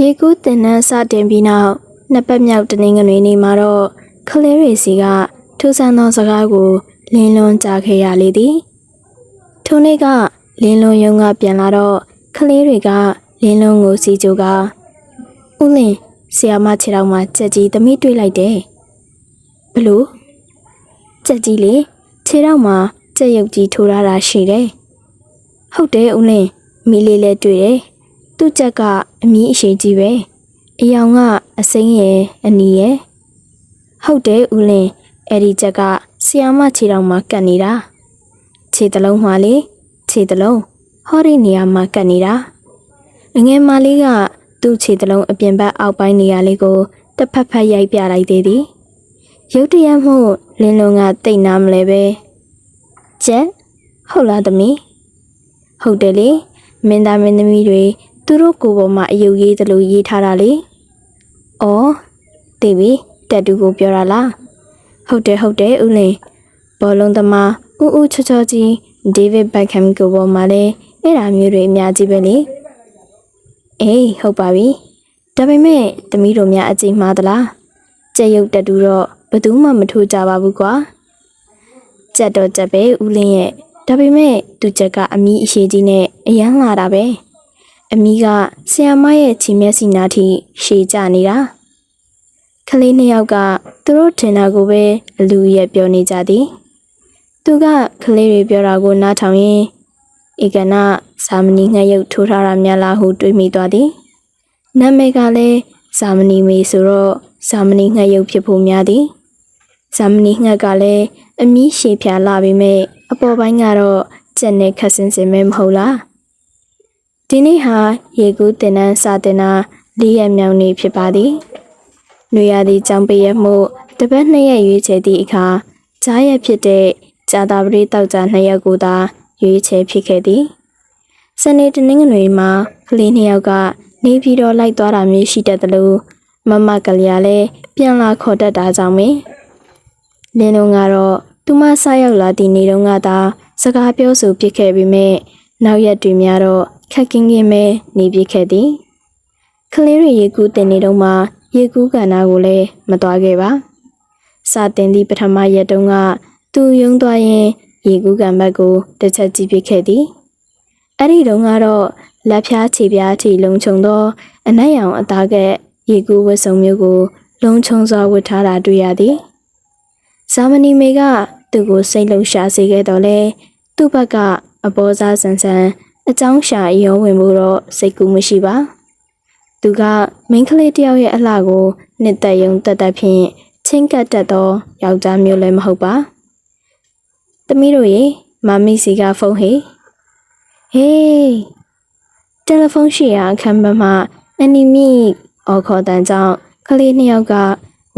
ရေကူးတင်နှန်းစတင်ပြီးနောက်နှစ်ပတ်မြောက်တနင်္ဂနွေနေ့မှာတော့ကလေးတွေစီကထူးဆန်းသောစကားကိုလင်းလွန်းကြားခဲ့ရလေသည်ထိုနေ့ကလင်းလွန်းရုံကပြန်လာတော့ကလေးတွေကလင်းလွန်းကိုစီကြိုကဦးလင်းဆီယာမခြေထောက်မှာကြက်ကြီးသမီးတွေ့လိုက်တယ်ဘလို့ကြက်ကြီးလေခြေထောက်မှာကြက်ရုပ်ကြီးထိုးရတာရှိတယ်ဟုတ်တယ်ဦးလင်းမီလေးလည်းတွေ့တယ် သူ့ချက်ကအမီးအရှိကြီးပဲအယောင်ကအစိမ်းရယ်အနီရယ်ဟုတ်တယ်ဦးလင်းအဲ့ဒီချက်ကဆီယာမခြေထောက်မှာကတ်နေတာခြေတလုံးမှလေခြေတလုံးဟောဒီနေရာမှာကတ်နေတာအငယ်မလေးကသူ့ခြေတလုံးအပြင်ဘက်အောက်ပိုင်းနေရာလေးကိုတစ်ဖက်ဖက်ရိုက်ပြလိုက်သေးသည်ရုတ်တရက်မှုလင်းလုံးကတိတ်နာမလဲပဲချက်ဟုတ်လားသမီးဟုတ်တယ်လေမင်းသားမင်းသမီးတွေ သူတို့ကိုယ်ပေါ်မှာအယုတ်ရေးသလိုရေးထားတာလေ။အော်သိပြီတက်တူကိုပြောတာလား။ဟုတ်တယ်ဟုတ်တယ်ဦးလင်းဘောလုံးသမားဦးဦးချောချောကြီးဒေးဗစ်ဘက်ခမ်ကိုယ်ပေါ်မှာလဲအဲ့ဒါမျိုးတွေအများကြီးပဲလေ။အေးဟုတ်ပါပြီ။ဒါပေမဲ့သမီးတို့များအကြိမ်မှားသလား။ကြက်ရုပ်တက်တူတော့ဘယ်သူမှမထိုးကြပါဘူးကွာ။ကြက်တော့ကြက်ပဲဦးလင်းရဲ့ဒါပေမဲ့သူချက်ကအမီးအရှိကြီးနဲ့အရန်လာတာပဲ အမီးကဆီယမရဲ့ချီမျက်စိနာထိရှည်ကြနေတာကလေးနှစ်ယောက်ကသူတို့ထင်တာကိုပဲအလူရဲ့ပြောနေကြသည်သူကကလေးတွေပြောတာကိုနားထောင်ရင်ဧကနာစာမဏီငှက်ရုပ်ထိုးထားတာများလားဟုတွေးမိသွားသည်နာမည်ကလည်းစာမဏီမေဆိုတော့စာမဏီငှက်ရုပ်ဖြစ်ဖို့များသည်ဇာမနီငှက်ကလည်းအမီးရှည်ဖြာလာပေမဲ့အပေါ်ပိုင်းကတော့ကြက်နဲ့ခက်စင်စင်ပဲမဟုတ်လား ဒီနေ့ဟာရေကူးတင်နန်းစာတင်တာ၄ရက်မြောက်နေ့ဖြစ်ပါသည်။နွေရာသီကြောင်ပရက်မှုတပတ်နှစ်ရက်ရွေးချယ်သည့်အခါကြားရက်ဖြစ်တဲ့ဇာတာပရိတောက်ကြနှစ်ရက်ကိုသာရွေးချယ်ဖြစ်ခဲ့သည်။စနေတနင်္ဂနွေမှာကလေးနှစ်ယောက်ကနေပြီးတော့လိုက်သွားတာမျိုးရှိတတ်တယ်လို့မမကလေးကလည်းပြန်လာခေါ်တတ်တာကြောင့်မင်းလင်းလုံးကတော့သူမဆရောက်လာသည့်နေ့တုန်းကသာစကားပြောဆိုဖြစ်ခဲ့ပေမဲ့နောက်ရက်တွေများတော့ ခက်ကင်းကင်းပဲနေပြခဲ့သည်ကလေးတွေရေကူးတင်နေတုန်းမှာရေကူးကန်နာကိုလည်းမသွားခဲ့ပါစာတင်သည့်ပထမရက်တုန်းကသူယုံသွားရင်ရေကူးကန်ဘက်ကိုတစ်ချက်ကြည့်ပြခဲ့သည်အဲ့ဒီတုန်းကတော့လက်ဖြားခြေပြားထိလုံခြုံသော အနက်ရောင်အသားကဲ့ရေကူးဝတ်စုံမျိုးကို လုံခြုံစွာဝတ်ထားတာတွေ့ရသည်ဇာမနီမေကသူ့ကိုစိတ်လှုပ်ရှားစေခဲ့တော့လေသူ့ဘက်ကအပေါ်စားဆန်ဆန် အကြောင်းရှာရောဝင်မှုတော့စိတ်ကူးမရှိပါသူကမိန်းကလေးတယောက်ရဲ့အလှကိုနှစ်သက်ယုံတက်တက်ဖြင့်ချင်းကပ်တတ်သောယောက်ျားမျိုးလည်းမဟုတ်ပါသမီးတို့ရေမမီစီကဖုန်းဟေးဟေးတယ်လီဖုန်းရှိရာအခန်းဘက်မှအန်နီမီအော်ခေါ်တန်ကြောင့်ကလေးနှစ်ယောက်က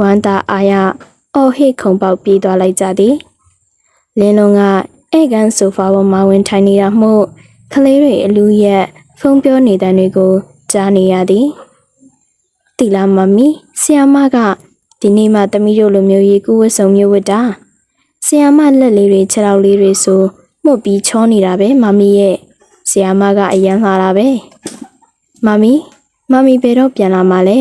ဝမ်းသာအားရအော်ဟစ်ခုံပေါက်ပြေးသွားလိုက်ကြသည်လင်းလုံးကဧကန်ဆိုဖာပေါ်မှာဝင်ထိုင်နေတာမှု ကလေးတွေအလူရက်ဖုန်းပြောနေတဲ့တွေကို ကြားနေရသည်တီလာမမီဆီယာမကဒီနေ့မှသမီးတို့လိုမျိုးရေကူးဝတ်စုံမျိုးဝတ်တာဆီယာမလက်လေးတွေခြေထောက်လေးတွေဆိုမှုတ်ပြီးချောနေတာပဲမမီရဲ့ဆီယာမကအရန်လာတာပဲမမီမမီဘယ်တော့ပြန်လာမှာလဲ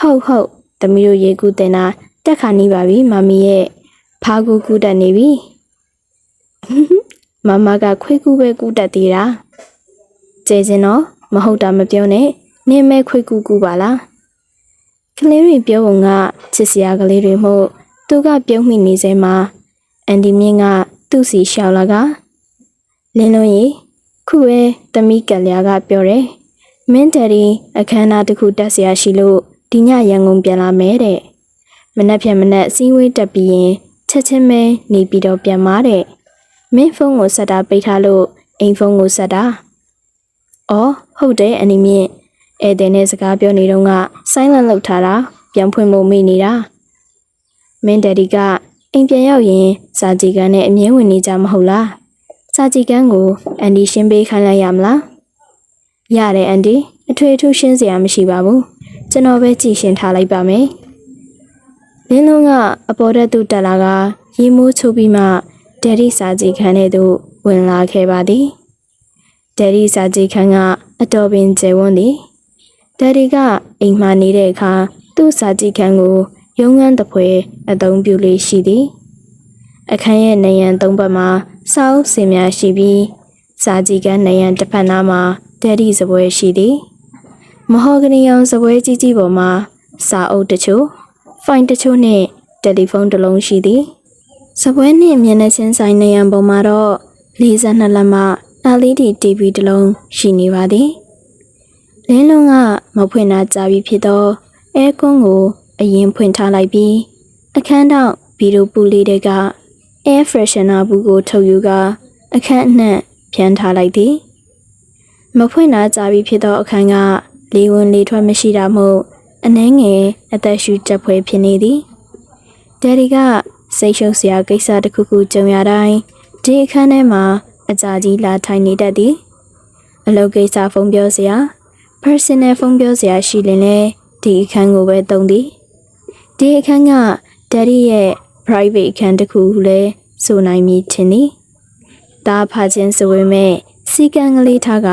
ဟုတ်ဟုတ်သမီးတို့ရေကူးတင်တာတက်ခါနေပါပြီမမီရဲ့ဖားကူကူတက်နေပြီ မမကခွေးကူပဲကူတက်သေးတာကျဲစင်တော့မဟုတ်တာမပြောနဲ့နင်းမဲခွေးကူကူပါလားကလေးတွေပြောပုံကချစ်စရာကလေးတွေမို့သူကပြုံးမိနေစဲမှာအန်ဒီမြင့်ကသူ့စီရှောက်လာကလင်းလုံးကြီးခုပဲသမီးကလျာကပြောတယ်မင်းတယ်ဒီအခမ်းအနားတစ်ခုတက်เสียရှိလို့ဒီညရန်ကုန်ပြန်လာမယ်တဲ့မနက်ဖြန်မနက်အစည်းအဝေးတက်ပြီးရင်ချက်ချင်းပဲနေပြီးတော့ပြန်มาတဲ့ မင်းဖုန်းကိုဆက်တာပိတ်ထားလို့အိမ်ဖုန်းကိုဆက်တာအော်ဟုတ်တယ်အနီမြင့်ဧည့်သည်နဲ့စကားပြောနေတော့က silent လောက်ထားတာပြန်ဖွင့်ဖို့မေ့နေတာမင်းဒက်ဒီကအိမ်ပြန်ရောက်ရင်စာကြည်ကန်းနဲ့အမြဲဝင်နေကြမဟုတ်လားစာကြည်ကန်းကိုအန်ဒီရှင်းပေးခိုင်းလိုက်ရမလားရတယ်အန်ဒီအထွေအထူးရှင်းစရာမရှိပါဘူးကျွန်တော်ပဲကြည်ရှင်းထားလိုက်ပါမယ်လင်းလုံးကအပေါ်တက်သူတက်လာကရေမိုးချုပ်ပြီးမှ ဒက်ဒီစာကြည်ခန်းထဲသို့ဝင်လာခဲ့ပါသည်ဒယ်ဒီစာကြည့်ခန်းကအတော်ပင်ကျယ်ဝန်းသည်ဒယ်ဒီကအိမ်မှာနေတဲ့အခါသူ့စာကြည့်ခန်းကိုရုံငန်းတစ်ဖွဲအသုံးပြုလေးရှိသည်အခန်းရဲ့နေရန်သုံးဘက်မှာစာအုပ်စင်များရှိပြီးစာကြည့်ခန်းနေရန်တစ်ဖက်နားမှာဒယ်ဒီစပွဲရှိသည်မဟောဂနီအောင်စပွဲကြီးကြီးပေါ်မှာစာအုပ်တချို့ ဖိုင်တချို့နဲ့တယ်လီဖုန်းတစ်လုံးရှိသည် စပွဲနှင့်မျက်နှာချင်းဆိုင်နေရန်ပေါ်မှာတော့42လက်မှ LED TV တစ်လုံးရှိနေပါသည်လင်းလုံးကမဖွင့်တာကြာပြီဖြစ်သောအဲကွန်းကိုအရင်ဖွင့်ထားလိုက်ပြီးအခန်းတော့ဗီဒီယိုပူလေးတွေက air freshener ဘူးကိုထုတ်ယူကအခန်းအနှံ့ဖြန်းထားလိုက်သည်မဖွင့်တာကြာပြီဖြစ်သောအခန်းကလေဝင်လေထွက်မရှိတာမို့အနှဲငယ်အသက်ရှူချက်ဖွယ်ဖြစ်နေသည်ဒယ်ဒီက စိတ်ရှုပ်စရာကိစ္စတစ်ခုခုကြုံရတိုင်းဒီအခန်းထဲမှာအကြာကြီးလာထိုင်နေတတ်သည်အလုပ်ကိစ္စဖုန်းပြောစရာ personal ဖုန်းပြောစရာရှိရင်လည်းဒီအခန်းကိုပဲသုံးသည်ဒီအခန်းကဒယ်ဒီရဲ့ private အခန်းတစ်ခုလည်းဆိုနိုင်မည်ထင်သည်ဒါဖာချင်းဆိုပေမဲ့စီကံကလေးထားက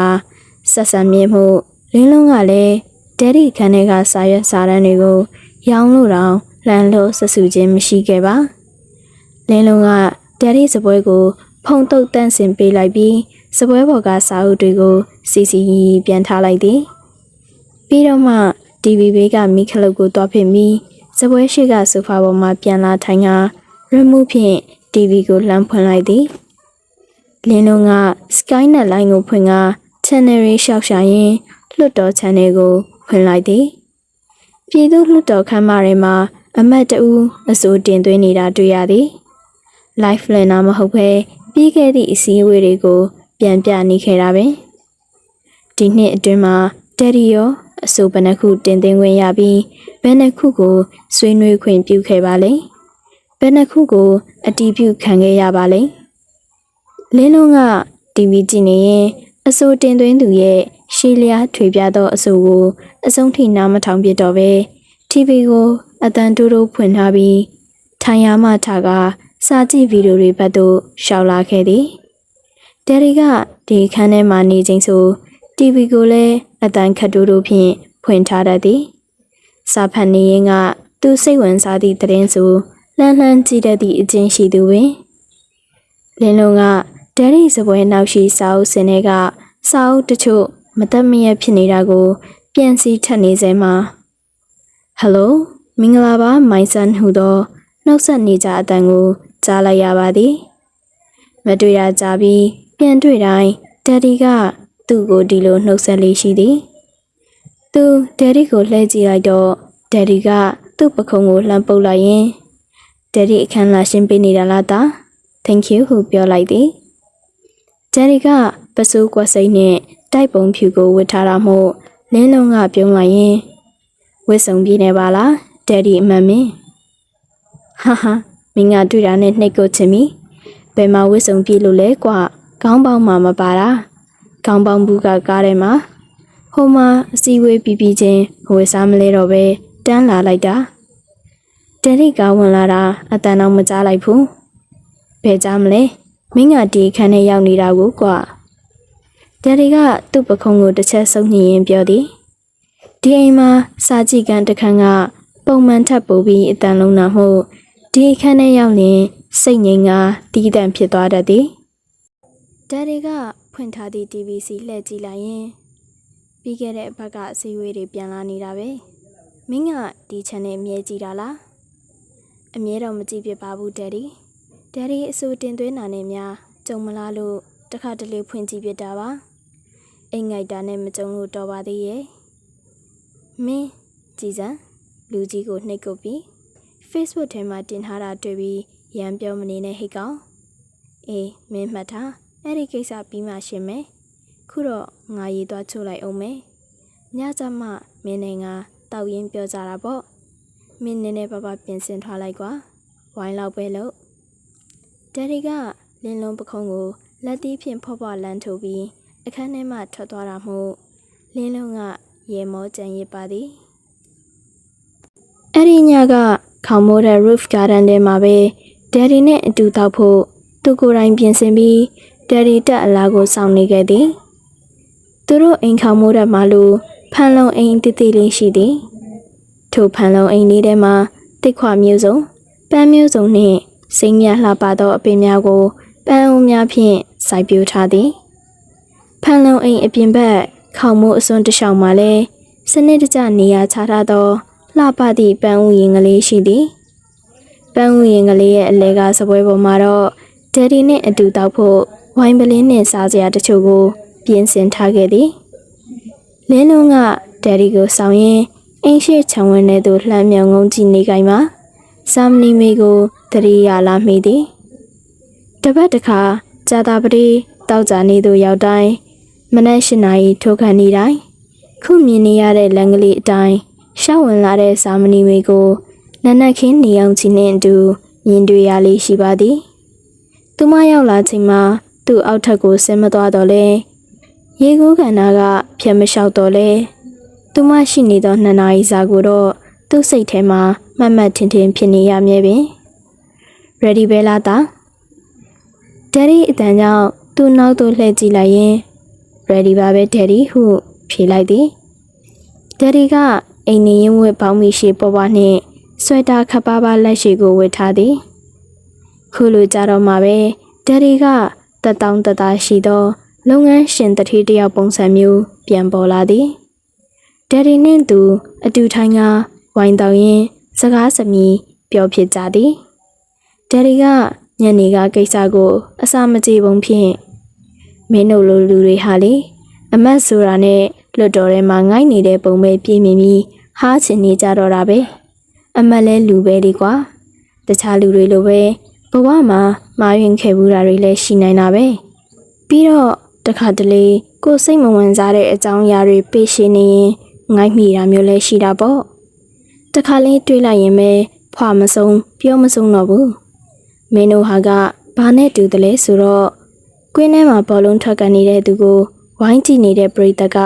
ဆက်ဆံမြင်မှုလင်းလုံးကလည်းဒယ်ဒီအခန်းထဲကစာရွက်စာတမ်းတွေကိုရောင်းလို့တောင်လမ်းလို့ဆဆူခြင်းမရှိခဲ့ပါ လင်းလုံးကဒယ်ဒီစပွဲကို ဖုံတုတ်တန့်စင်ပေးလိုက်ပြီးစပွဲပေါ်ကစာအုပ်တွေကိုစီစီရီရီပြန်ထားလိုက်သည်ပြီးတော့မှ TV ဘေးကမိခလုတ်ကိုတွားဖိပြီးစပွဲရှိကဆိုဖာပေါ်မှာပြန်လာထိုင်ကရမှုဖြင့် TV ကိုလှမ်းဖွင့်လိုက်သည်လင်းလုံးက Skynet line ကိုဖွင့်က channel ရေးရှောက်ရှာရင်းလွတ်တော် channel ကိုဖွင့်လိုက်သည်ပြည်သူ့လွှတ်တော်ခန်းမထဲမှာအမတ်တဦးအစိုးတင်သွင်းနေတာတွေ့ရသည်။ live planner မဟုတ်ဘဲပြီးခဲ့သည့်အစည်းအဝေးတွေကို ပြန်ပြနေခဲ့တာပဲ။ဒီနှစ်အတွင်းမှာတက်ရီရောအစိုးဘယ်နှခုတင်သွင်းခွင့်ရပြီးဘယ်နှခုကိုဆွေးနွေးခွင့်ပြုခဲ့ပါလဲ။ဘယ်နှခုကိုအတီးပြုခံခဲ့ရပါလဲ။လင်းလုံးက TV ကြည့်နေရင်အစိုးတင်သွင်းသူရဲ့ရှေးလျားထွေပြသောအဆိုကိုအဆုံးထိနားမထောင်ပြတော့ပဲ TV ကိုအတန်တိုးတိုးဖွင့်ထားပြီးထိုင်ရမှထားက စာကြည့်ဗီဒီယိုတွေဘက်သို့ရှောက်လာခဲ့သည်ဒယ်ရီကဒီခန်းထဲမှာနေချိန်ဆို TV ကိုလည်းအတန်ခတ်တိုးတိုးဖြင့်ဖွင့်ထားတတ်သည်စာဖတ်နေရင်ကသူစိတ်ဝင်စားသည့်သတင်းဆိုလှမ်းလှမ်းကြည့်တတ်သည့်အချင်းရှိသူပင်လင်းလုံးကဒယ်ရီစပွဲနောက်ရှိစာအုပ်စင်တွေကစာအုပ်တချို့မတက်မရဖြစ်နေတာကို ပြန်စီထပ်နေစဲမှာဟယ်လိုမင်္ဂလာပါမိုင်ဆန်ဟူသောနှုတ်ဆက်နေကြအတန်ကို ကြားလိုက်ရပါသည်မတွေ့ရကြပြီးပြန်တွေ့တိုင်းဒက်ဒီကသူ့ကိုဒီလိုနှုတ်ဆက်လေးရှိသည်သူဒက်ဒီကိုလှည့်ကြည့်လိုက်တော့ဒက်ဒီကသူ့ပခုံးကိုလှမ်းပုတ်လိုက်ရင်ဒက်ဒီအခန်းလာရှင်းပေးနေတာလားတာ thank you ဟုပြောလိုက်သည်ဒက်ဒီကပစိုးကွက်စိမ့်နဲ့တိုက်ပုံဖြူကိုဝတ်ထားတာမို့လင်းလုံးကပြုံးလိုက်ရင်ဝတ်စုံပြည့်နေပါလားဒက်ဒီအမှန်မင်းဟာဟာ မင်းကတွေ့တာနဲ့နှိတ်ကိုချင်ပြီဘယ်မှာဝတ်စုံပြည့်လို့လဲကွာခေါင်းပေါင်းမှာမပါတာခေါင်းပေါင်းဘူးကကားထဲမှာဟိုမှာအစည်းအဝေးပြီးပြီးချင်းဝယ်စားမလဲတော့ပဲတန်းလာလိုက်တာဒက်ဒီကဝင်လာတာအတန်တော့မကြားလိုက်ဘူးဘယ်ကြားမလဲမင်းကဒီခန်းထဲရောက်နေတာကိုကွာဒယ်ဒီကသူ့ပခုံးကိုတစ်ချက်ဆုပ်ညှင်ရင်ပြောသည်ဒီအိမ်မှာစာကြည့်ကန်တစ်ခန်းကပုံမှန်ထပ်ပို့ပြီးအတန်လုံးနာမှု ဒီအခန်းထဲရောက်ရင်စိတ်ငြိမ်ကတီးတန့်ဖြစ်သွားတတ်သည်ဒယ်ဒီကဖွင့်ထားသည့် TVC လှည့်ကြည့်လိုက်ရင်ပြီးခဲ့တဲ့ဘက်ကအစည်းအဝေးတွေပြန်လာနေတာပဲမင်းကဒီ channel အမြဲကြည့်တာလားအမြဲတော့မကြည့်ဖြစ်ပါဘူးဒယ်ဒီဒယ်ဒီအစိုးတင်သွင်းတာနဲ့များကြုံမလားလို့တခါတလေဖွင့်ကြည့်ပြတာပါအိမ်ငိုက်တာနဲ့မကြုံလို့တော်ပါသေးရဲ့မင်းကြည်စံလူကြီးကိုနှိပ်ကုပ်ပြီး Facebook ထဲမှာတင်ထားတာတွေ့ပြီးရမ်းပြောမနေနဲ့ဟိတ်ကောင်အေးမင်းမှတ်ထားအဲ့ဒီကိစ္စပြီးမှရှင်းမယ်ခုတော့ငါရေးသွားချို့လိုက်အောင်မယ်ညကြမှမင်းနဲ့ငါတောက်ရင်ပြောကြတာပေါ့မင်းနည်းနည်းပါးပါးပြင်ဆင်ထားလိုက်ကွာဝိုင်းလောက်ပဲလို့ဒယ်ရီကလင်းလုံးပခုံးကိုလက်သီးဖြင့်ဖော့ဖော့လန်းထိုးပြီးအခန်းထဲမှထွက်သွားတာမို့လင်းလုံးကရေမောကြံရစ်ပါသည် အဲ့ဒီညကခေါမိုးတဲ့ roof garden ထဲမှာပဲဒယ်ဒီနဲ့အတူတောက်ဖို့သူကိုယ်တိုင်ပြင်ဆင်ပြီးဒယ်ဒီတက်အလားကိုစောင့်နေခဲ့သည်သူတို့အိမ်ခေါမိုးတက်မှလို့ဖန်လုံအိမ်တိတိလေးရှိသည်ထိုဖန်လုံအိမ်လေးထဲမှာတစ်ခွမျိုးစုံပန်းမျိုးစုံနှင့်စိမ်းမြလှပသောအပင်များကိုပန်းအုံများဖြင့်စိုက်ပျိုးထားသည်ဖန်လုံအိမ်အပြင်ဘက်ခေါမိုးအစွန်းတစ်လျှောက်မှာလည်းစနစ်တကျနေရာချထားသော လှပသည့်ပန်းဥယျာဉ်ကလေးရှိသည်ပန်းဥယျာဉ်ကလေးရဲ့အလဲကစပွဲပေါ်မှာတော့ဒယ်ဒီနှင့်အတူတောက်ဖို့ဝိုင်ပလင်းနှင့်စားစရာတချို့ကို ပြင်ဆင်ထားခဲ့သည်လင်းလုံးကဒယ်ဒီကိုဆောင်ရင်အင်းရှိချံဝင်တဲ့သူလှမ်းမြောင်ငုံကြည့်နေကြမှာစာမဏီမေကိုတရိယာလာမိသည်တပတ်တစ်ခါကြာတာပတိတောက်ကြနေသူရောက်တိုင်းမနက်၈နာရီထိုးခန့်နေတိုင်းခုမြင်နေရတဲ့လမ်းကလေးအတိုင်း ရှောက်ဝင်လာတဲ့စာမဏီမေကိုနနက်ခင်းနေအောင်ချင်းနဲ့အတူမြင်တွေ့ရလေးရှိပါသည်သူမရောက်လာချိန်မှာသူ့အောက်ထပ်ကိုဆင်းမသွားတော့လဲရေကူးခန္ဓာကဖြတ်မလျှောက်တော့လဲသူမရှိနေသောနှစ်နာရီစာကိုတော့သူ့စိတ်ထဲမှာမတ်မတ်ထင်ထင်ဖြစ်နေရမြဲပင် ready ပဲလားတာဒယ်ရီအတန်ကြောင့်သူ့နောက်သို့လှည့်ကြည့်လိုက်ရင် ready ပါပဲဒယ်ရီဟုဖြေလိုက်သည်ဒယ်ရီက အိမ်နေရင်ဝတ်ပေါင်းမိရှိပေါ်ပါနှင့်ဆွဲတာခပ်ပါးပါးလက်ရှိကိုဝတ်ထားသည်ခုလိုကြတော့မှပဲဒယ်ရီကတက်တောင်းတသားရှိသောလုပ်ငန်းရှင်တတိတယောက်ပုံစံမျိုးပြန်ပေါ်လာသည်ဒယ်ဒီနှင့်သူအတူထိုင်ကဝိုင်းတောင်ရင်စကားစမြည်ပြောဖြစ်ကြသည်ဒယ်ဒီကညနေကကိစ္စကို အစာမကြေပုံဖြင့်မင်းတို့လိုလူတွေဟာလေအမတ်ဆိုတာနဲ့ လွတ်တော်ထဲမှာငိုက်နေတဲ့ပုံပဲပြင်းမိမိဟားချင်နေကြတော့တာပဲအမတ်လဲလူပဲဒီကွာတခြားလူတွေလိုပဲဘဝမှာမာရင်ခဲ့ဘူးတာတွေလည်းရှိနိုင်တာပဲပြီးတော့တခါတလေကိုယ်စိတ်မဝင်စားတဲ့အကြောင်းအရာတွေပေးရှင်းနေရင်ငိုက်မိတာမျိုးလည်းရှိတာပေါ့တခါလေးတွေးလိုက်ရင်ပဲဖွာမဆုံးပြောမဆုံးတော့ဘူးမင်းတို့ဟာကဘာနဲ့တူတယ်လဲဆိုတော့ကွင်းထဲမှာဘောလုံးထွက်ကန်နေတဲ့သူကိုဝိုင်းကြည့်နေတဲ့ပရိသတ်က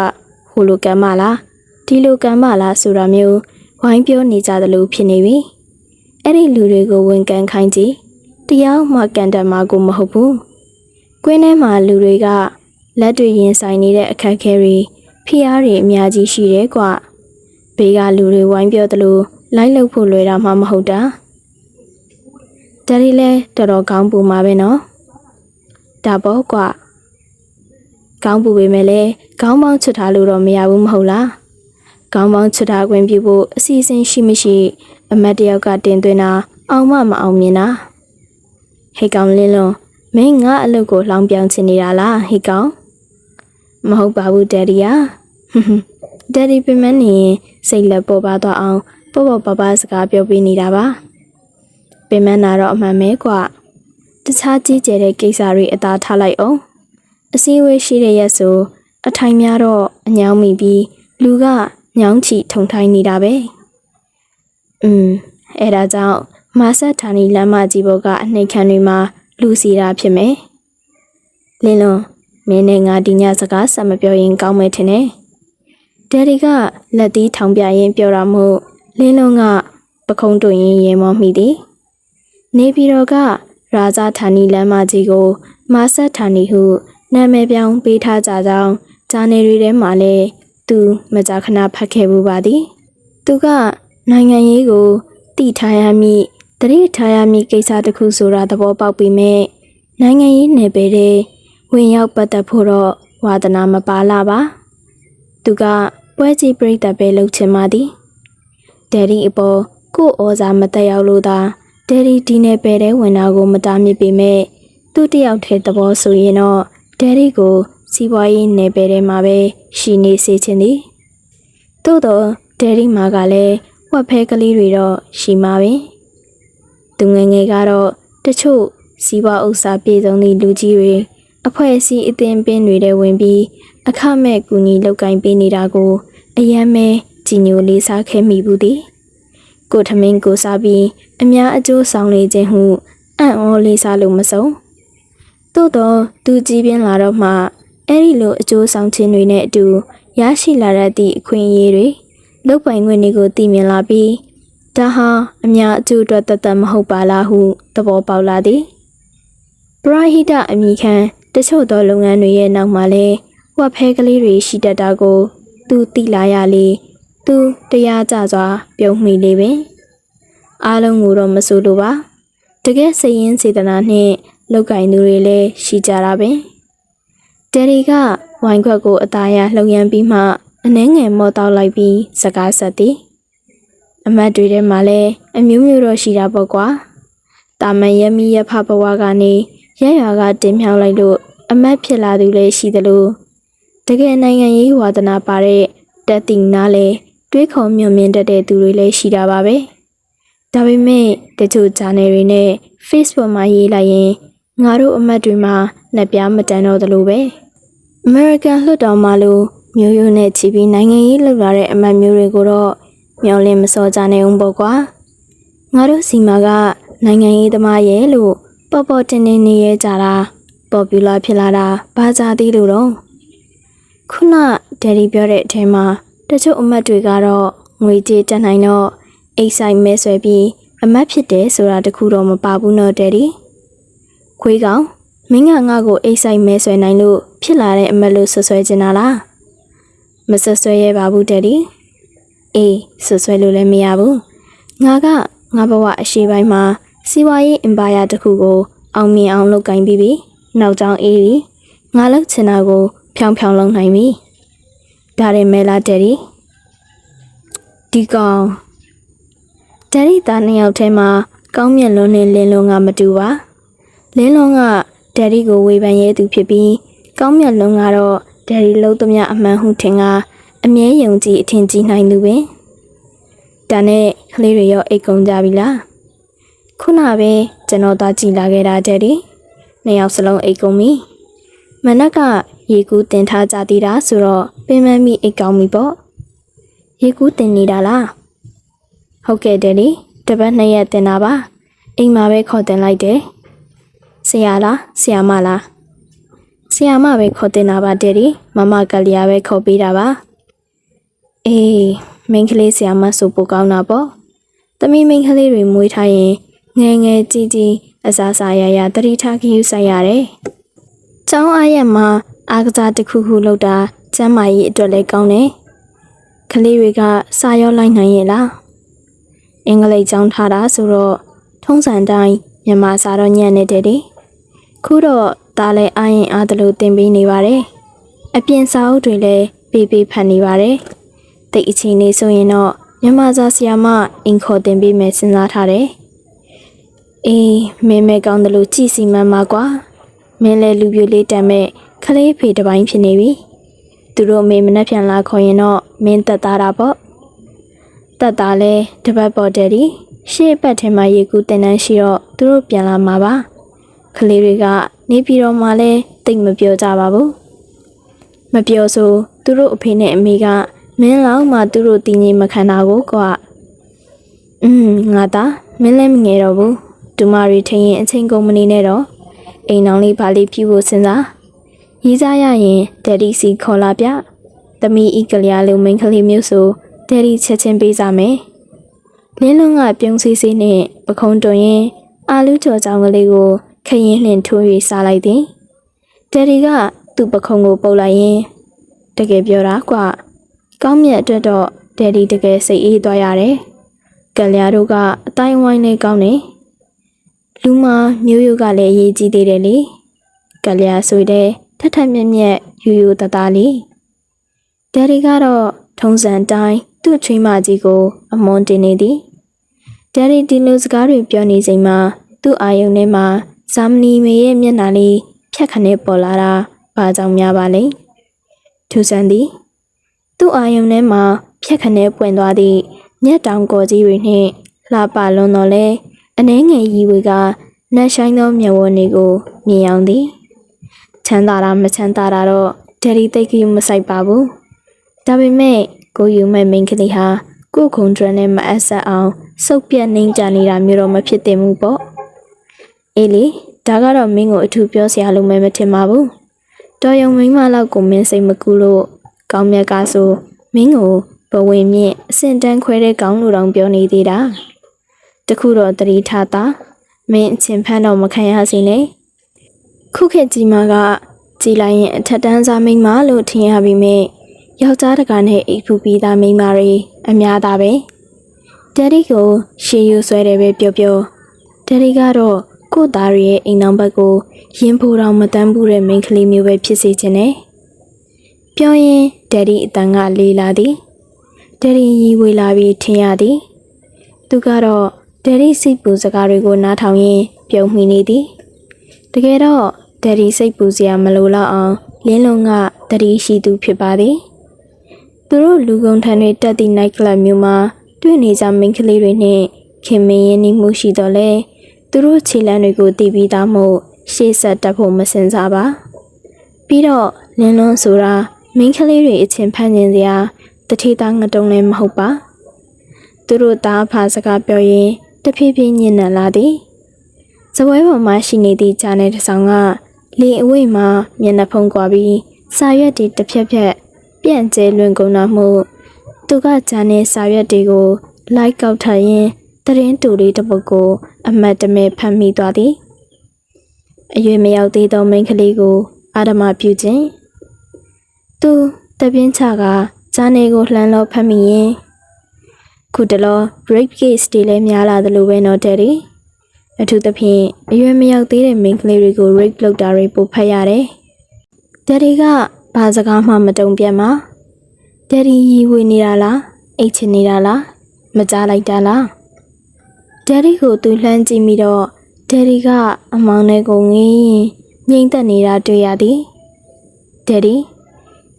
ဟိုလိုကမ်းမလားဒီလိုကမ်းမလားဆိုတာမျိုးဝိုင်းပြောနေကြသလိုဖြစ်နေပြီအဲ့ဒီလူတွေကိုဝန်ကန်ခိုင်းကြည့်တရားမှကန်တတ်မှာကိုမဟုတ်ဘူးကွင်းထဲမှာလူတွေကလက်တွေရင်ဆိုင်နေတဲ့အခက်အခဲတွေဖိအားတွေအများကြီးရှိတယ်ကွ။ဘေးကလူတွေဝိုင်းပြောသလိုလိုက်လုပ်ဖို့လွယ်တာမှမဟုတ်တာ။ဒါရီလဲတော်တော်ကောင်းပူမှာပဲနော်။ဒါပေါ့ကွ။ ကောင်းပူပေမဲ့လည်းခေါင်းပေါင်းချွတ်ထားလို့တော့မရဘူးမဟုတ်လား။ခေါင်းပေါင်းချွတ်ထားခွင့်ပြုဖို့အစီအစဉ်ရှိမရှိအမတ်တယောက်ကတင်သွင်းတာအောင်မမအောင်မြင်တာ။ဟေးကောင်လင်းလုံးမင်းငါအလုပ်ကိုလောင်ပြောင်ချင်နေတာလားဟိကောင်မဟုတ်ပါဘူးဒယ်ဒီယာဟွန်းဟွန်းဒယ်ဒီပြမနေရင်စိတ်လက်ပေါ်ပါသွားအောင်ပေါ့ပေါ့ပါပါစကားပြောပြနေတာပါပင်မနာတော့အမှန်ပဲကွတခြားကြီးကျယ်တဲ့ကိစ္စတွေအသာထားလိုက်အောင် အစည်းအဝေးရှိတဲ့ရက်ဆိုအထိုင်များတော့အညောင်းမိပြီးလူကညောင်းချီထုံထိုင်းနေတာပဲอืมအဲ့ဒါကြောင့်မာဆက်ဌာနီလမ်းမကြီးဘောကအနှိတ်ခံတွေမှာလူစီတာဖြစ်မယ်။လင်းလွန်မင်းနဲ့ငါဒီညစကားဆက်မပြောရင်ကောင်းမယ်ထင်တယ်။ဒယ်ဒီကလက်သီးထောင်ပြရင်ပြောတာမို့လင်းလွန်ကပခုံးတွင်ရင်ရေမောမိသည်။နေပြည်တော်ကရာဇာဌာနီလမ်းမကြီးကို မာဆက်ဌာနီဟု နာမည်ပြောင်းပေးထားကြကြောင်းဂျာနယ်တွေထဲမှာလည်းသူမကြာခဏဖတ်ခဲ့မှုပါသည်။သူကနိုင်ငံရေးကိုတည်ထားရမည့်တတိထားရမည့်ကိစ္စတစ်ခုဆိုတာသဘောပေါက်ပြီးမြဲနိုင်ငံရေးနယ်ပယ်တဲ့ဝင်ရောက်ပတ်သက်ဖို့တော့ဝါသနာမပါလာပါသူကပွဲကြီးပြိတ္တပဲလှုပ်ချင်ပါသည်ဒယ်ဒီအပေါ်ကို့ဩဇာမတက်ရောက်လို့သာဒယ်ဒီဒီနယ်ပယ်တဲ့ဝင်တာကိုမတားမြစ်ပေမဲ့သူတယောက်တည်းသဘောဆိုရင်တော့ ဒယ်ဒီကိုစီးပွားရေးနယ်ပယ်ထဲမှာပဲရှိနေစေချင်သည်သို့တော့ဒယ်ဒီမှာကလည်းဝက်ဖဲကလေးတွေတော့ရှိမှာပဲသူငယ်ငယ်ကတော့တချို့စီးပွားဥစ္စာပြည်စုံသည့်လူကြီးတွေအဖွဲ့အစည်းအသင်းပင်းတွေထဲဝင်ပြီးအခမဲ့ကူညီလုပ်ကိုင်ပေးနေတာကိုအယမ်းမဲကြည်ညိုလေးစားခဲ့မိဘူးသည်ကိုထမင်းကိုစားပြီးအများအကျိုးဆောင်လေခြင်းဟုအံ့ဩလေးစားလို့မဆုံး သို့တော့သူကြည်ပြင်းလာတော့မှအဲ့ဒီလိုအကျိုးဆောင်ခြင်းတွေနဲ့အတူရရှိလာတတ်သည့်အခွင့်အရေးတွေလုတ်ပိုင်ခွင့်တွေကိုသိမြင်လာပြီးဒါဟာအများအကျိုးအတွက်တသက်မဟုတ်ပါလားဟုသဘောပေါက်လာသည်ပရဟိတအမိခံတချို့သောလုပ်ငန်းတွေရဲ့နောက်မှာလဲဝဝက်ဖဲကလေးတွေရှိတတ်တာကို သူသိလာရလေသူတရားကြစွာ ပြုံးမိလေပင်အားလုံးကိုတော့မဆိုလိုပါတကယ်စိတ်ရင်းစေတနာနှင့် လောက်ကင်သူတွေလည်းရှိကြတာပင်တယ်ရီကဝိုင်းခွက်ကိုအသားရလှုပ်ရမ်းပြီးမှအနှဲငယ်မော့တောက်လိုက်ပြီးစကားဆက်သည်အမတ်တွေထဲမှာလည်းအမျိုးမျိုးတော့ရှိတာပေါ့ကွာတာမန်ရမီရဖဘဝကနေရက်ရွာကတင်မြောက်လိုက်လို့အမတ်ဖြစ်လာသူလည်းရှိသလိုတကယ်နိုင်ငံရေးဝါသနာပါတဲ့တက်တင်နားလည်းတွေးခေါ်မြုံမြင်တတ်တဲ့သူတွေလည်းရှိတာပါပဲဒါပေမဲ့တချို့ channel တွေနဲ့ Facebook မှာရေးလိုက်ရင် ငါတို့အမတ်တွေမှာနှစ်ပြားမတန်တော့သလိုပဲ American လွှတ်တော်မှာလို့မျိုးရိုးနဲ့ချီပြီးနိုင်ငံရေးလှုပ်လာတဲ့အမတ်မျိုးတွေကိုတော့မျောလင်းမစောကြနိုင်အောင်ပေါ့ကွာငါတို့စီမာကနိုင်ငံရေးသမားရဲ့လို့ပေါ်ပေါ်တင်တင်နေရကြတာပေါ်ပူလာဖြစ်လာတာဘာသာသေးလို့တော့ခုနဒယ်ဒီပြောတဲ့အထဲမှာတချို့အမတ်တွေကတော့ငွေကြေးတက်နိုင်တော့အိတ်ဆိုင်မဲဆွဲပြီးအမတ်ဖြစ်တယ်ဆိုတာတခုတော့မပါဘူးနော်ဒယ်ဒီ ခွေးကောင်မင်းကငါ့ကိုအိတ်ဆိုင်မဲဆွဲနိုင်လို့ဖြစ်လာတဲ့အမတ်လို့ဆွဆွဲချင်တာလားမဆွဆွဲရပါဘူးတဲ့ဒီအေးဆွဆွဲလို့လည်းမရဘူးငါကငါဘဝအရှိပိုင်းမှာစီးပွားရေးအင်ပါယာတစ်ခုကို အောင်မြင်အောင်လုပ်ကင်ပြီးပြီနောက်ကြောင်းအေးပြီငါလောက်ချင်တာကို ဖြောင်ဖြောင်လုပ်နိုင်ပြီဒါရင်မဲလားတဲ့ဒီဒီကောင်တဲ့ဒီသားနှစ်ယောက်ထဲမှာကောင်းမြတ်လွန်းနဲ့လင်းလုံးကမတူပါ လင်းလုံးကဒယ်ရီကိုဝေဖန်ရဲသူဖြစ်ပြီးကောင်းမြတ်လုံးကတော့ဒယ်ရီလုံးသမျှအမှန်ဟုထင်ကအမြဲယုံကြည်အထင်ကြီးနိုင်သူပင်ဒါနဲ့ကလေးတွေရောအိတ်ကုန်ကြပြီလားခုနပဲကျွန်တော်သားကြည်လာခဲ့တာဒယ်ရီနှစ်ယောက်စလုံးအိတ်ကုန်ပြီမနက်ကရေကူးတင်ထားကြသေးတာဆိုတော့ပင်မမိအိတ်ကောင်းပြီပေါ့ရေကူးတင်နေတာလားဟုတ်ကဲ့ဒယ်ရီတပတ်နှစ်ရက်တင်တာပါအိမ်မှာပဲခေါ်တင်လိုက်တယ် ဆရာလားဆရာမလားဆရာမပဲခေါ်တင်တာပါတဲ့ဒီမမကလျာပဲခေါ်ပေးတာပါအေးမိန်းကလေးဆရာမဆိုပိုကောင်းတာပေါ့သမီးမိန်းကလေးတွေမွေးထားရင်ငယ်ငယ်ကြီးကြီးအစားစားရရတတိထားခယူဆိုင်ရတယ်ကျောင်းအားရမှာအားကစားတစ်ခုခုလုပ်တာကျမ်းမာရေးအတွက်လည်းကောင်းတယ်ကလေးတွေကစာရောလိုက်နိုင်ရဲ့လားအင်္ဂလိပ်ကျောင်းထားတာဆိုတော့ထုံးစံတိုင်းမြန်မာစာတော့ညံ့နေတယ်ဒီ ခုတော့ဒါလည်းအာရင်အားတလို့တင်ပေးနေပါတယ်အပြင်စာအုပ်တွေလည်းပေးပေးဖတ်နေပါတယ်တိတ်အချိန်လေးဆိုရင်တော့မြန်မာစာဆရာမအင်ခေါ်တင်ပေးမယ်စဉ်းစားထားတယ်အေးမင်းမဲကောင်းတယ်လို့ကြည်စီမန်းပါကွာမင်းလည်းလူပြိုလေးတမ်းမဲ့ခလေးဖေတစ်ပိုင်းဖြစ်နေပြီသူတို့မေမနှက်ပြန်လာခေါ်ရင်တော့မင်းတက်သားတာပေါ့တက်သားလဲတပတ်ပေါ်တယ်ဒီရှေ့ဘက်ထဲမှာရေကူးတင်တန်းရှိတော့သူတို့ပြန်လာမှာပါ ကလေးတွေကနေပြည်တော်မှာလဲတိတ်မပြောကြပါဘူးမပြောဆိုသူတို့အဖေနဲ့အမေကမင်းလောက်မှသူတို့တည်ငြိမ်မခံတာကိုကွာอืมငါသားမင်းလည်းမငယ်တော့ဘူးဒူမာရီထင်ရင်အချိန်ကုန်မနေနဲ့တော့အိမ်အောင်လေးပါလေးဖြူဖို့စဉ်းစားရေးစားရရင်ဒက်ဒီစီခေါ်လာပြသမီးဤကလျာလုံးမိန်းကလေးမျိုးဆိုဒက်ဒီချက်ချင်းပေးစားမယ်လင်းလုံးကပြုံးစီစီနဲ့ပခုံးတွင်ရင်အာလူးကျော်ကြောင်ကလေးကို ခရင်နှင်ထိုး၍စားလိုက်သည်တယ်ဒီကသူ့ပခုံးကိုပုတ်လိုက်ရင်တကယ်ပြောတာကွကောင်းမြတ်အတွက်တော့တယ်ဒီတကယ်စိတ်အေးသွားရတယ်ကလျာတို့ကအတိုင်းဝိုင်းလေးကောင်းနေလူမမျိုးရိုးကလည်းအရေးကြီးသေးတယ်လေကလျာဆိုတဲ့ထထမြက်မြက်ယူယူတသားလေးတယ်ဒီကတော့ထုံးစံတိုင်းသူ့ချွေးမကြီးကို အမွန်တင်နေသည်ဒယ်ရီဒီလိုစကားတွေပြောနေချိန်မှာသူ့အာယုန်ထဲမှာ ဇာမနီမေရဲ့မျက်နှာလေးဖြတ်ခနဲ့ပေါ်လာတာဘာကြောင့်များပါလဲထူဆန်သည်သူ့အာယုန်ထဲမှာဖြတ်ခနဲ့ပွင့်သွားသည့်မျက်တောင်ကော်ကြီးတွေနှင့်လှပလွန်တော်လဲအနှဲငယ်ရီဝေကနတ်ဆိုင်သောမျက်ဝန်းတွေကိုမြင်အောင်သည်ချမ်းသာတာမချမ်းသာတာတော့ဒယ်ရီသိတ်ကမဆိုင်ပါဘူးဒါပေမဲ့ကိုယူမဲ့မိန်းကလေးဟာကိုခုံဒရနဲ့မအပ်ဆက်အောင်စုပ်ပြက်နှိမ့်ကြနေတာမျိုးတော့မဖြစ်သင့်ဘူးပေါ့ အေးလေဒါကတော့မင်းကိုအထူးပြောစရာလုံးမဲမထင်ပါဘူးတော်ယုံမင်းမလောက်ကိုမင်းစိတ်မကူလို့ကောင်းမြတ်ကဆိုမင်းကိုဘဝင်မြင့်အစင်တန်းခွဲတဲ့ကောင်းလူတော်ပြောနေသေးတာတခုတော့တတိထားတာမင်းအချင်းဖန်းတော့မခံရစေနဲ့ခုခေတ်ကြီးမှာကကြည်လိုက်ရင်အထက်တန်းစားမိန်းမလို့ထင်ရပြီမဲ့ယောက်ျားတကာနဲ့အိပ်ဖူပြီးသားမိန်းမတွေအများသားပဲဒက်ဒီကိုရှေးယူဆွဲတယ်ပဲပြောပြောဒက်ဒီကတော့ ကို့သားရဲ့အိမ်နောင်ဘက်ကိုရင်ဖိုးတော်မတန်းဘူးတဲ့မိန်းကလေးမျိုးပဲဖြစ်စေခြင်းနဲ့ပြောရင်ဒက်ဒီအတန်ကလေးလာသည်ဒက်ဒီရီဝေလာပြီးထင်ရသည်သူကတော့ဒက်ဒီစိတ်ပူစကားတွေကိုနားထောင်ရင်းပြုံးမိနေသည်တကယ်တော့ဒက်ဒီစိတ်ပူစရာမလိုတော့အောင်လင်းလုံးကတတိရှိသူဖြစ်ပါသည်သူတို့လူကုန်ထန်တွေတက်သည့် night club မျိုးမှာတွေ့နေကြမိန်းကလေးတွေနဲ့ခင်မင်းရင်းနှီးမှုရှိတော့လဲ သူတို့ခြေလမ်းတွေကိုတည်ပြီးသားမို့ရှေ့ဆက်တက်ဖို့မစင်စားပါပြီးတော့လင်းလုံးဆိုတာမိန်းကလေးတွေအချင်းဖန်ကျင်စရာတတိသားငတုံးလည်းမဟုတ်ပါသူတို့သားဖာစကားပြောရင်တဖြည်းဖြည်းညင်နံလာသည်ဇပွဲပေါ်မှာရှိနေသည့်ဂျာနယ်တစ်ဆောင်ကလေအဝိမှာမျက်နှာဖုံးကွာပြီးစာရွက်တွေတစ်ဖြက်ဖြက်ပြန့်ကျဲလွင်ကုန်တာမှုသူကဂျာနယ်စာရွက်တွေကိုလိုက်ကောက်ထားရင်တရင်တူလေးတစ်ပုဒ်ကိုအမတ်တမဲဖမ်းမိသွားသည်အရွယ်မရောက်သေးသောမိန်းကလေးကို အာဓမပြုခြင်းသူတပြင်းချကဂျာနယ်ကိုလှမ်းလို့ဖမ်းမိရင်ခုတလော break case တွေလည်းများလာသလိုပဲနော်တဲ့ရီအထူးသဖြင့်အရွယ်မရောက်သေးတဲ့မိန်းကလေးတွေကို rape လုပ်တာတွေပိုဖတ်ရတယ်။ဒက်ဒီကဘာစကားမှမတုံ့ပြန်ပါ။ဒက်ဒီရီဝေနေတာလားအိတ်ချင်နေတာလားမကြားလိုက်တာလား။ ဒက်ဒီကိုသူလှမ်းကြည့်ပြီးတော့ဒက်ဒီကအမောင်နဲ့ကိုငင်းရင်ငိမ့်သက်နေတာတွေ့ရသည်။ဒက်ဒီ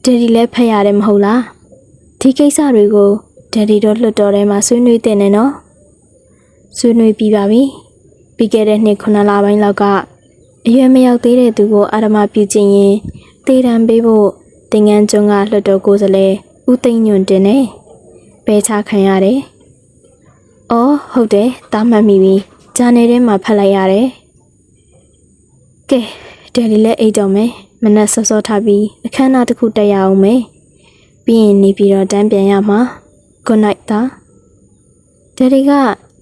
ဒက်ဒီလည်းဖတ်ရတယ်မဟုတ်လား။ဒီကိစ္စတွေကိုဒက်ဒီတို့လွတ်တော်ထဲမှာဆွေးနွေးတင်နေနော်။ဆွေးနွေးပြီးပါပြီ။ပြီးခဲ့တဲ့နှစ်9လပိုင်းလောက်ကအရွယ်မရောက်သေးတဲ့သူကိုအာရမပြုကျင်ရင်တေတံပေးဖို့တင်ငန်းကျွန်းကလွှတ်တော်ကိုယ်စားလှယ်ဦးသိန်းညွန့်တင်နေပယ်ချခံရတယ်။ အော်ဟုတ်တယ်တားမှတ်မိပြီ။ဂျာနယ်ထဲမှာဖတ်လိုက်ရတယ်။ကဲတယ်လီလည်းအိတ်တော့မယ်။မနက်စောစောထားပြီးအခမ်းအနားတစ်ခုတက်ရအောင်မယ်။ပြီးရင်နေပြီးတော့တန်းပြန်ရမှာ။ Good night သား။ဒယ်ဒီက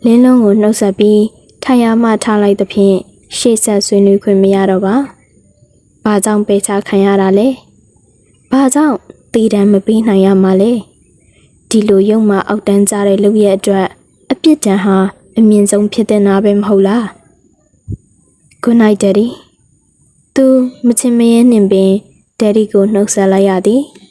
လင်းလုံးကိုနှုတ်ဆက်ပြီးထိုင်ရမှထားလိုက်သဖြင့်ရှေ့ဆက်ဆွေးနွေးခွင့်မရတော့ပါ။ဘာကြောင့်ပေချခံရတာလဲ။ဘာကြောင့်တည်တံမပေးနိုင်ရမှာလဲ။ဒီလိုရုံမှအောက်တန်းကြတဲ့လူရဲ့အတွက်အ ပြစ်ဒဏ်ဟာအမြင့်ဆုံးဖြစ်တဲ့နာပဲမဟုတ်လား။ Good night daddy သူမချင်မရဲနှင်ပင်ဒယ်ဒီကိုနှုတ်ဆက်လိုက်ရသည်။